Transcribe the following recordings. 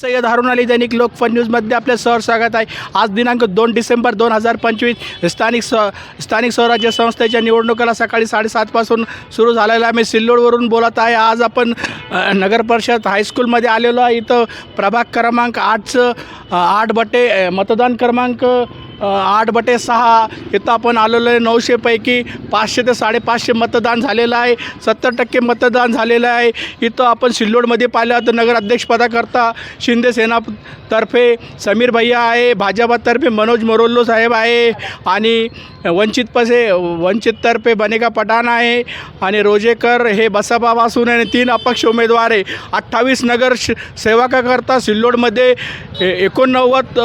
सय्यद हारून अली दैनिक लोकफन न्यूजमध्ये आपले सर स्वागत आहे. आज दिनांक दोन डिसेंबर दोन हजार पंचवीस स्थानिक स स्थानिक स्वराज्य संस्थेच्या निवडणुकीला सकाळी साडेसातपासून सुरू झालेला आहे मी सिल्लोडवरून बोलत आहे. आज आपण नगर परिषद हायस्कूलमध्ये आलेलो आहे. इथं प्रभाग क्रमांक आठचं आठ बटे मतदान क्रमांक आठ बटे सहा इथं आपण आलेलो आहे नऊशेपैकी पाचशे ते साडेपाचशे मतदान झालेलं आहे सत्तर टक्के मतदान झालेलं आहे. इथं आपण सिल्लोडमध्ये पाहिलं तर नगर अध्यक्षपदाकरता शिंदे सेनातर्फे समीर भैया आहे भाजपातर्फे मनोज मोरोल्लो साहेब आहे आणि वंचित पसे वंचिततर्फे बनेगा पठाण आहे आणि रोजेकर हे बसपापासून आणि तीन अपक्ष उमेदवार आहे. अठ्ठावीस नगर श सेवकाकरता सिल्लोडमध्ये ए एकोणनव्वद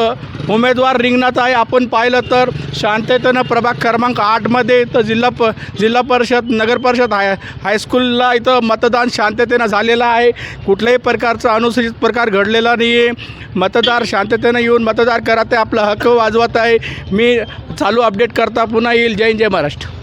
उमेदवार रिंगणात आहे. आपण पाहिलं तर शांततेनं प्रभाग क्रमांक आठमध्ये इथं जिल्हा प जिल्हा परिषद नगर परिषद हाय हायस्कूलला इथं मतदान शांततेनं झालेलं आहे. कुठल्याही प्रकारचा अनुसूचित प्रकार घडलेला नाही आहे मतदार शांततेनं येऊन मतदार करत आहे आपला हक्क वाजवत आहे. मी चालू अपडेट करता पुन्हा येईल. जय जय महाराष्ट्र.